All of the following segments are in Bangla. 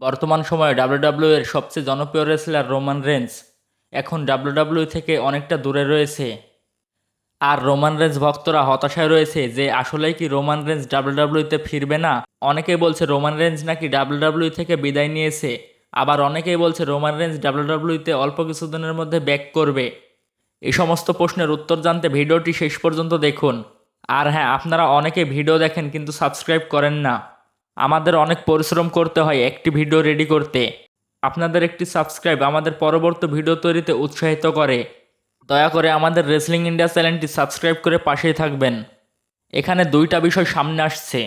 বর্তমান সময়ে ডাব্লিউডাব্লিউ এর সবচেয়ে জনপ্রিয় রেসলার রোমান রেঞ্জ এখন ডাব্লিউডাব্লিউ থেকে অনেকটা দূরে রয়েছে। আর রোমান রেঞ্জ ভক্তরা হতাশায় রয়েছে যে আসলেই কি রোমান রেঞ্জ ডাব্লিউডাব্লিউতে ফিরবে না? অনেকেই বলছে রোমান রেঞ্জ নাকি ডাব্লিউডাব্লিউ থেকে বিদায় নিয়েছে। আবার অনেকেই বলছে রোমান রেঞ্জ ডাব্লিউডাব্লিউতে অল্প কিছুদিনের মধ্যে ব্যাক করবে। এই সমস্ত প্রশ্নের উত্তর জানতে ভিডিওটি শেষ পর্যন্ত দেখুন। আর হ্যাঁ আপনারা অনেকে ভিডিও দেখেন কিন্তু সাবস্ক্রাইব করেন না। আমাদের অনেক পরিশ্রম করতে হয় একটি ভিডিও রেডি করতে। আপনাদের একটি সাবস্ক্রাইব আমাদের পরবর্তী ভিডিও তৈরিতে উৎসাহিত করে। দয়া করে আমাদের রেসলিং ইন্ডিয়া চ্যানেলটি সাবস্ক্রাইব করে পাশেই থাকবেন। এখানে দুইটা বিষয় সামনে আসছে।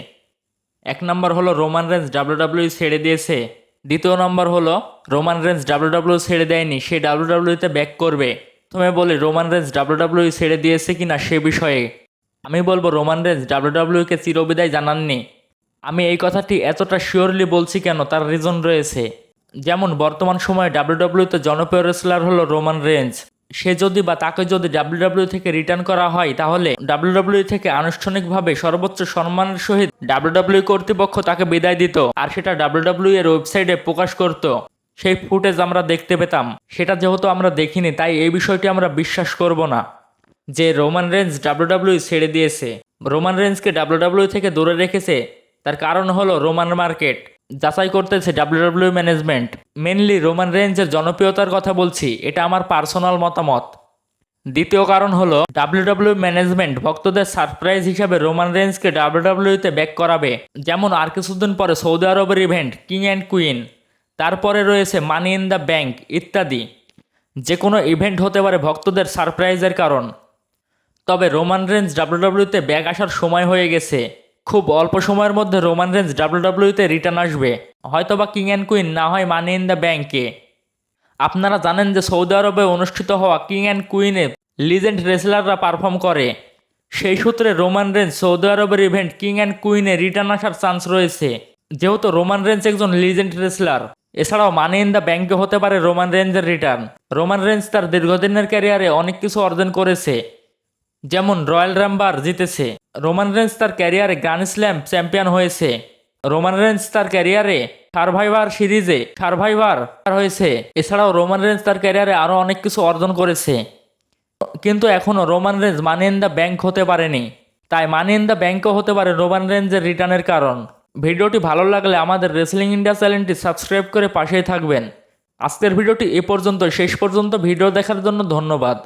এক নম্বর হলো রোমান রেঞ্জ ডাব্লিউডাব্লিউ ছেড়ে দিয়েছে। দ্বিতীয় নম্বর হলো রোমান রেঞ্জ ডাব্লিউডাব্লিউ ছেড়ে দেয়নি, সে ডাব্লিউডাব্লিউতে ব্যাক করবে। তুমি বলি রোমান রেঞ্জ ডাব্লিউডাব্লিউ ছেড়ে দিয়েছে কিনা সে বিষয়ে। আমি বলব রোমান রেঞ্জ ডাব্লিউডাব্লিউকে চিরবিদায় জানাননি। আমি এই কথাটি এতটা শিওরলি বলছি কেন? তার রিজন রয়েছে। যেমন বর্তমান সময়ে ডাব্লিউডাব্লিউতে জনপ্রিয় রেসলার হলো রোমান রেঞ্জ সে যদি বা তাকে যদি ডাব্লিউডাব্লিউ থেকে রিটার্ন করা হয়, তাহলে ডাব্লিউডাব্লিউ থেকে আনুষ্ঠানিকভাবে সর্বোচ্চ সম্মানের সহিত ডাব্লিউডাব্লিউ কর্তৃপক্ষ তাকে বিদায় দিত আর সেটা ডাব্লিউডাব্লিউ এর ওয়েবসাইটে প্রকাশ করত। সেই ফুটেজ আমরা দেখতে পেতাম। সেটা যেহেতু আমরা দেখিনি, তাই এই বিষয়টি আমরা বিশ্বাস করব না যে রোমান রেঞ্জ ডাব্লিউডাব্লিউ ছেড়ে দিয়েছে। রোমান রেঞ্জকে ডাব্লিউডাব্লিউ থেকে দূরে রেখেছে তার কারণ হলো রোমান মার্কেট। যাচাই করতেছে ডাব্লিউডাব্লিউ ম্যানেজমেন্ট। মেনলি রোমান রেঞ্জের জনপ্রিয়তার কথা বলছি, এটা আমার পার্সোনাল মতামত। দ্বিতীয় কারণ হলো, ডাব্লিউডাব্লিউ ম্যানেজমেন্ট ভক্তদের সারপ্রাইজ হিসাবে রোমান রেঞ্জকে ডাব্লিউডাব্লিউতে ব্যাক করাবে, যেমন আর কিছুদিন পরে সৌদি আরবের ইভেন্ট কিং অ্যান্ড কুইন তারপরে রয়েছে মানি ইন দ্য ব্যাংক ইত্যাদি। যে কোনো ইভেন্ট হতে পারে ভক্তদের সারপ্রাইজের কারণ। তবে রোমান রেঞ্জ ডাব্লিউডাব্লিউতে ব্যাক আসার সময় হয়ে গেছে। খুব অল্প সময়ের মধ্যে রোমান রেঞ্জ ডাব্লিউডাব্লিউতে রিটার্ন আসবে। হয়তো বা কিং অ্যান্ড কুইন না হয় মানি ইন দ্য ব্যাংকে আপনারা জানেন যে সৌদি আরবে অনুষ্ঠিত হওয়া কিং অ্যান্ড কুইনে লিজেন্ড রেসলাররা পারফর্ম করে। সেই সূত্রে রোমান রেঞ্জ সৌদি আরবের ইভেন্ট কিং অ্যান্ড কুইনে রিটার্ন আসার চান্স রয়েছে। যেহেতু রোমান রেঞ্জ একজন লিজেন্ড রেসলার এছাড়াও মানি ইন দ্য ব্যাংকে হতে পারে রোমান রেঞ্জের রিটার্ন রোমান রেঞ্জ তার দীর্ঘদিনের ক্যারিয়ারে অনেক কিছু অর্জন করেছে। যেমন রয়্যাল রাম্বার জিতেছে, রোমান রেঞ্জ তার ক্যারিয়ারে গ্র্যান্ড স্ল্যাম চ্যাম্পিয়ন হয়েছে। রোমান রেঞ্জ তার ক্যারিয়ারে সার্ভাইভার সিরিজে সার্ভাইভার হয়েছে। এছাড়াও রোমান রেঞ্জ তার ক্যারিয়ারে আরও অনেক কিছু অর্জন করেছে। কিন্তু এখনও Roman Reigns money in the bank হতে পারেনি। তাই মানি ইন দ্য ব্যাংকও হতে পারে রোমান রেঞ্জের রিটার্নের কারণ। ভিডিওটি ভালো লাগলে আমাদের রেসলিং ইন্ডিয়া চ্যানেলটি সাবস্ক্রাইব করে পাশেই থাকবেন। আজকের ভিডিওটি এ পর্যন্ত শেষ পর্যন্ত ভিডিও দেখার জন্য ধন্যবাদ।